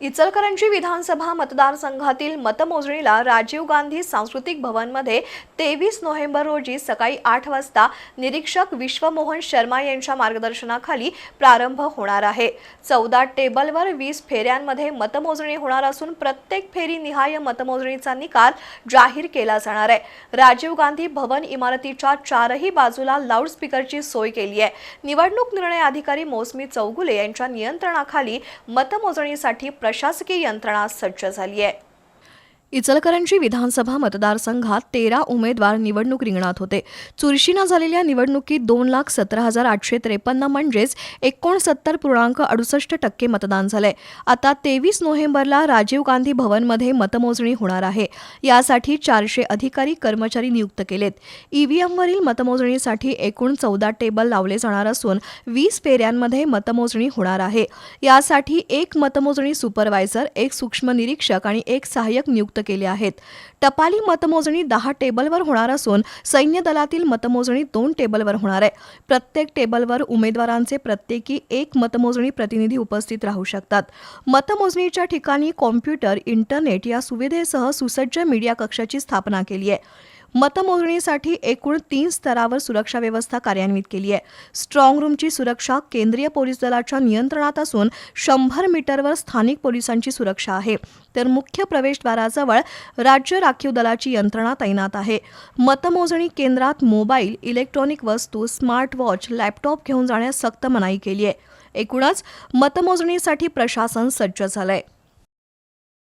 इचलकरंजी विधानसभा मतदारसंघातील मतमोजणीला राजीव गांधी सांस्कृतिक भवनमध्ये तेवीस नोव्हेंबर रोजी सकाळी आठ वाजता निरीक्षक विश्वमोहन शर्मा यांच्या मार्गदर्शनाखाली प्रारंभ होणार आहे. चौदा टेबलवर वीस फेऱ्यांमध्ये मतमोजणी होणार असून प्रत्येक फेरी निहाय मतमोजणीचा निकाल जाहीर केला जाणार आहे. राजीव गांधी भवन इमारतीच्या चारही बाजूला लाऊडस्पीकरची सोय केली आहे. निवडणूक निर्णय अधिकारी मोसमी चौगुले यांच्या नियंत्रणाखाली मतमोजणीसाठी प्रशासकीय यंत्रणा सज्ज झाली आहे. इचलकरंजी विधानसभा मतदारसंघात तेरा उमेदवार निवडणूक रिंगणात होते. चुरशीनं झालेल्या निवडणुकीत दोन लाख सतरा हजार आठशे त्रेपन्न म्हणजेच एकोणसत्तर पूर्णांक अडुसष्ट टक्के मतदान झालंय. आता तेवीस नोव्हेंबरला राजीव गांधी भवनमध्ये मतमोजणी होणार आहे. यासाठी चारशे अधिकारी कर्मचारी नियुक्त केलेत. ईव्हीएमवरील मतमोजणीसाठी एकूण चौदा टेबल लावले जाणार असून वीस फेऱ्यांमध्ये मतमोजणी होणार आहे. यासाठी एक मतमोजणी सुपरवायझर एक सूक्ष्म निरीक्षक आणि एक सहाय्यक नियुक्त केले आहेत. टपाली मतमोजणी दहा टेबलवर होणार असून सैन्य दलातील मतमोजणी दोन टेबलवर होणार आहे. प्रत्येक टेबलवर उमेदवारांचे प्रत्येकी एक मतमोजणी प्रतिनिधी उपस्थित राहू शकतात. मतमोजणीच्या ठिकाणी कॉम्प्युटर इंटरनेट या सुविधेसह सुसज्ज मीडिया कक्षाची स्थापना केली आहे. मतमोजणीसाठी एकूण तीन स्तरावर सुरक्षा व्यवस्था कार्यान्वित केली आहे. स्ट्रॉंग रूमची सुरक्षा केंद्रीय पोलीस दलाच्या नियंत्रणात असून शंभर मीटरवर स्थानिक पोलिसांची सुरक्षा आहे. तर मुख्य प्रवेशद्वाराजवळ राज्य राखीव दलाची यंत्रणा तैनात आहे. मतमोजणी केंद्रात मोबाईल इलेक्ट्रॉनिक वस्तू स्मार्ट वॉच लॅपटॉप घेऊन जाण्यास सक्त मनाई केली आहे. एकूणच मतमोजणीसाठी प्रशासन सज्ज झालंय.